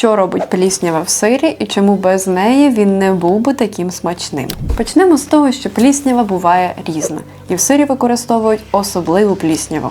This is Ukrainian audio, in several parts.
що робить пліснява в сирі і чому без неї він не був би таким смачним. Почнемо з того, що пліснява буває різна, і в сирі використовують особливу плісняву.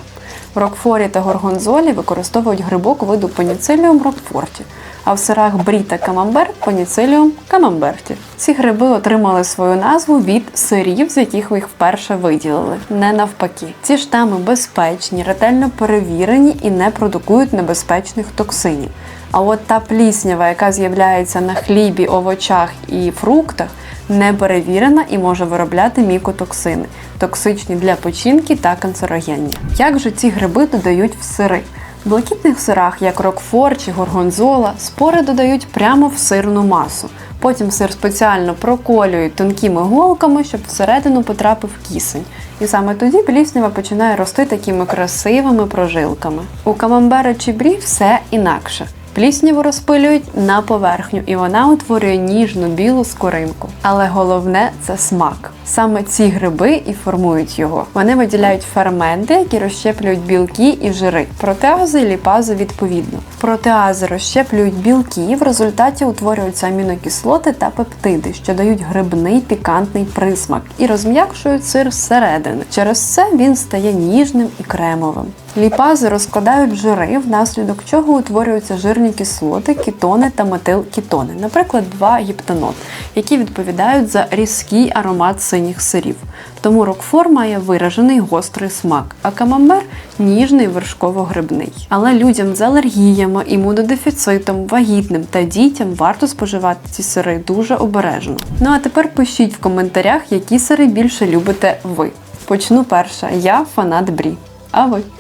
В рокфорі та горгонзолі використовують грибок виду паніциліум рокфорті, а в сирах брі та камамбер паніциліум камамберті. Ці гриби отримали свою назву від сирів, з яких їх вперше виділили, не навпаки. Ці штами безпечні, ретельно перевірені і не продукують небезпечних токсинів. А от та пліснява, яка з'являється на хлібі, овочах і фруктах, не перевірена і може виробляти мікотоксини, токсичні для печінки та канцерогенні. Як же ці гриби додають в сири? В блакитних сирах, як рокфор чи горгонзола, спори додають прямо в сирну масу. Потім сир спеціально проколюють тонкими голками, щоб всередину потрапив кисень. І саме тоді пліснява починає рости такими красивими прожилками. У камамбера чи брі все інакше. Плісняву розпилюють на поверхню, і вона утворює ніжну білу скоринку. Але головне це смак. Саме ці гриби і формують його. Вони виділяють ферменти, які розщеплюють білки і жири, протеази і ліпази відповідно. Протеази розщеплюють білки, в результаті утворюються амінокислоти та пептиди, що дають грибний пікантний присмак і розм'якшують сир зсередини. Через це він стає ніжним і кремовим. Ліпази розкладають жири, внаслідок чого утворюються жирні кислоти, кетони та метилкетони, наприклад, 2-гіптанол, які відповідають за різкий аромат синіх сирів. Тому рокфор має виражений гострий смак, а камамбер ніжний вершково-грибний. Але людям з алергіями, імунодефіцитом, вагітним та дітям варто споживати ці сири дуже обережно. Ну а тепер пишіть в коментарях, які сири більше любите ви. Почну перша. Я фанат брі. А ви?